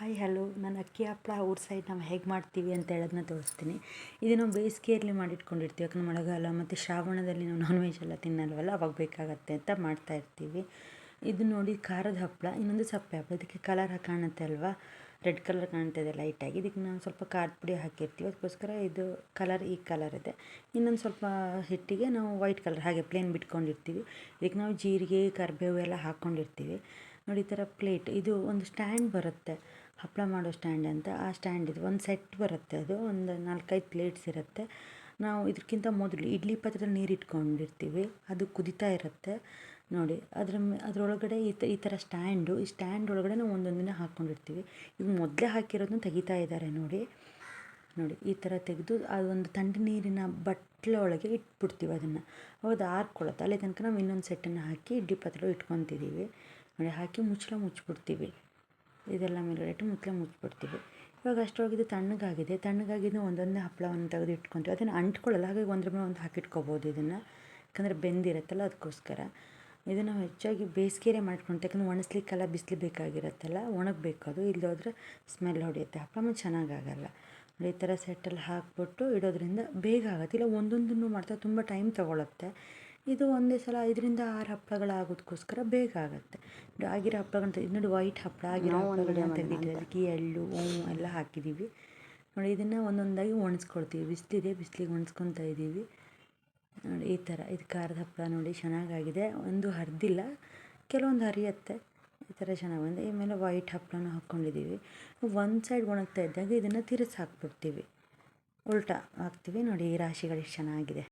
Hi, hello. ನಾನು ಅಕ್ಕಿ ಹಪ್ಪಳ ಊರ್ ಸೈಡ್ ನಾವು ಹೇಗೆ ಮಾಡ್ತೀವಿ ಅಂತ ಹೇಳೋದನ್ನ ತೋರಿಸ್ತೀನಿ. ಇದು ನಾವು ಬೇಸಿಗೆಯಲ್ಲಿ ಮಾಡಿಟ್ಕೊಂಡಿರ್ತೀವಿ. ಯಾಕಂದ್ರೆ ಮಳೆಗಾಲ ಮತ್ತು ಶ್ರಾವಣದಲ್ಲಿ ನಾವು ನಾನ್ ವೆಜ್ ಎಲ್ಲ ತಿನ್ನಲ್ವಲ್ಲ? ಅವಾಗ ಬೇಕಾಗತ್ತೆ ಅಂತ ಮಾಡ್ತಾ ಇರ್ತೀವಿ. ಇದು ನೋಡಿ ಖಾರದ ಹಪ್ಪಳ ಇನ್ನೊಂದು ಸಪ್ಪೆ ಹಪ್ಪಳ ಇದಕ್ಕೆ ಕಲರ್ ಕಾಣುತ್ತೆ ಅಲ್ವಾ? ರೆಡ್ ಕಲರ್ ಕಾಣ್ತಾ ಇದೆ ಲೈಟಾಗಿ ಇದಕ್ಕೆ ನಾವು ಸ್ವಲ್ಪ ಖಾರದ ಪುಡಿ ಹಾಕಿರ್ತೀವಿ. ಅದಕ್ಕೋಸ್ಕರ ಇದು ಕಲರ್ ಈ ಕಲರ್ ಇದೆ. ಇನ್ನೊಂದು ಸ್ವಲ್ಪ ಹಿಟ್ಟಿಗೆ ನಾವು ವೈಟ್ ಕಲರ್ ಹಾಗೆ ಪ್ಲೇನ್ ಬಿಟ್ಕೊಂಡಿರ್ತೀವಿ. ಇದಕ್ಕೆ ನಾವು ಜೀರಿಗೆ, ಕರಿಬೇವು ಎಲ್ಲ ಹಾಕ್ಕೊಂಡಿರ್ತೀವಿ ನೋಡಿ, ಈ ಥರ ಪ್ಲೇಟ್, ಇದು ಒಂದು ಸ್ಟ್ಯಾಂಡ್ ಬರುತ್ತೆ. ಹಪ್ಪಳ ಮಾಡೋ ಸ್ಟ್ಯಾಂಡ್ ಅಂತ, ಆ ಸ್ಟ್ಯಾಂಡ್ ಇದು, ಒಂದು ಸೆಟ್ ಬರುತ್ತೆ ಅದು, ಒಂದು ನಾಲ್ಕೈದು ಪ್ಲೇಟ್ಸ್ ಇರುತ್ತೆ. ನಾವು ಇದಕ್ಕಿಂತ ಮೊದಲು ಇಡ್ಲಿ ಪಾತ್ರೆಯಲ್ಲಿ ನೀರು ಇಟ್ಕೊಂಡಿರ್ತೀವಿ ಅದು ಕುದಿತಾ ಇರುತ್ತೆ. ನೋಡಿ, ಅದ್ರ ಅದರೊಳಗಡೆ ಈ ತ, ಈ ಥರ ಸ್ಟ್ಯಾಂಡು, ಈ ಸ್ಟ್ಯಾಂಡ್ ಒಳಗಡೆ ನಾವು ಒಂದೊಂದನ್ನೇ ಹಾಕ್ಕೊಂಡಿರ್ತೀವಿ. ಈಗ ಮೊದಲೇ ಹಾಕಿರೋದನ್ನ ತೆಗಿತಾ ಇದ್ದಾರೆ ನೋಡಿ. ನೋಡಿ, ಈ ಥರ ತೆಗೆದು ಅದೊಂದು ತಂಡ ನೀರಿನ ಬಟ್ಲೆ ಒಳಗೆ ಇಟ್ಬಿಡ್ತೀವಿ ಅದನ್ನು. ಅವಾಗ ಆರ್ಕೊಳ್ಳುತ್ತೆ, ಅಲ್ಲಿ ತನಕ ನಾವು ಇನ್ನೊಂದು ಸೆಟ್ಟನ್ನು ಹಾಕಿ ಇಡ್ಲಿ ಪಾತ್ರೆ ಇಟ್ಕೊತಿದ್ದೀವಿ. ನೋಡಿ ಹಾಕಿ ಮುಚ್ಚಳ ಮುಚ್ಚಿಬಿಡ್ತೀವಿ. ಇದೆಲ್ಲ ಮೇಲ್ಗಡೆ ಇಟ್ಟು ಮುಚ್ಚಳ ಮುಚ್ಚಿಬಿಡ್ತೀವಿ. ಇವಾಗ ಅಷ್ಟೊಳಗಿದ್ದು ತಣ್ಣಗಾಗಿದೆ. ತಣ್ಣಗಾಗಿದ್ದು ಒಂದೊಂದೇ ಹಪ್ಪಳವನ್ನು ತೆಗೆದು ಇಟ್ಕೊತೀವಿ ಅದನ್ನು ಅಂಟ್ಕೊಳ್ಳಲ್ಲ. ಹಾಗಾಗಿ ಒಂದ್ರ ಮೇಲೆ ಒಂದು ಹಾಕಿಟ್ಕೋಬೋದು ಇದನ್ನು. ಯಾಕಂದರೆ ಬೆಂದಿರುತ್ತಲ್ಲ ಅದಕ್ಕೋಸ್ಕರ. ಇದನ್ನು ಹೆಚ್ಚಾಗಿ ಬೇಸಿಗೆರೆ ಮಾಡ್ಕೊಂಡು ಯಾಕಂದ್ರೆ ಒಣಸ್ಲಿಕ್ಕೆಲ್ಲ, ಬಿಸಿಲು ಬೇಕಾಗಿರುತ್ತಲ್ಲ, ಒಣಗಬೇಕು ಅದು. ಇಲ್ಲದೋದ್ರೆ ಸ್ಮೆಲ್ ಹೊಡೆಯುತ್ತೆ. ಹಪ್ಪಳ ಚೆನ್ನಾಗಾಗಲ್ಲ. ಈ ಥರ ಸೆಟ್ಟಲ್ಲಿ ಹಾಕ್ಬಿಟ್ಟು ಇಡೋದ್ರಿಂದ ಬೇಗ ಆಗುತ್ತೆ. ಇಲ್ಲ, ಒಂದೊಂದನ್ನು ಮಾಡ್ತಾ ತುಂಬ ಟೈಮ್ ತೊಗೊಳುತ್ತೆ. ಇದು ಒಂದೇ ಸಲ ಐದರಿಂದ ಆರು ಹಪ್ಪಳಗಳಾಗೋದಕ್ಕೋಸ್ಕರ ಬೇಗ ಆಗುತ್ತೆ. ಆಗಿರೋ ಹಪ್ಪಳಗಳಂತ ಇದು ನೋಡಿ ವೈಟ್ ಹಪ್ಪಳ ಆಗಿರೋ ಹಪ್ಪಳಗಳನ್ನ ಅದಕ್ಕೆ ಎಳ್ಳು ಹೂವು ಎಲ್ಲ ಹಾಕಿದ್ದೀವಿ. ನೋಡಿ ಇದನ್ನು ಒಂದೊಂದಾಗಿ ಒಣಸ್ಕೊಳ್ತೀವಿ. ಬಿಸಿಲಿದೆ ಬಿಸಿಲಿಗೆ ಒಣಸ್ಕೊತಾ ಇದ್ದೀವಿ. ನೋಡಿ ಈ ಥರ. ಇದು ಖಾರದ ಹಪ್ಪಳ ನೋಡಿ ಚೆನ್ನಾಗಾಗಿದೆ. ಒಂದು ಹರಿದಿಲ್ಲ ಕೆಲವೊಂದು ಹರಿಯತ್ತೆ. ಈ ಥರ ಚೆನ್ನಾಗಿ ಬಂದಿದೆ. ಆಮೇಲೆ ಮೇಲೆ ವೈಟ್ ಹಪ್ಪಳನ ಹಾಕ್ಕೊಂಡಿದ್ದೀವಿ. ಒಂದು ಸೈಡ್ ಒಣಗ್ತಾ ಇದ್ದಾಗ ಇದನ್ನು ತಿರ್ಸಿ ಹಾಕ್ಬಿಡ್ತೀವಿ. ಉಲ್ಟಾ ಹಾಕ್ತೀವಿ. ನೋಡಿ ಈ ರಾಶಿಗಳು ಎಷ್ಟು ಚೆನ್ನಾಗಿದೆ.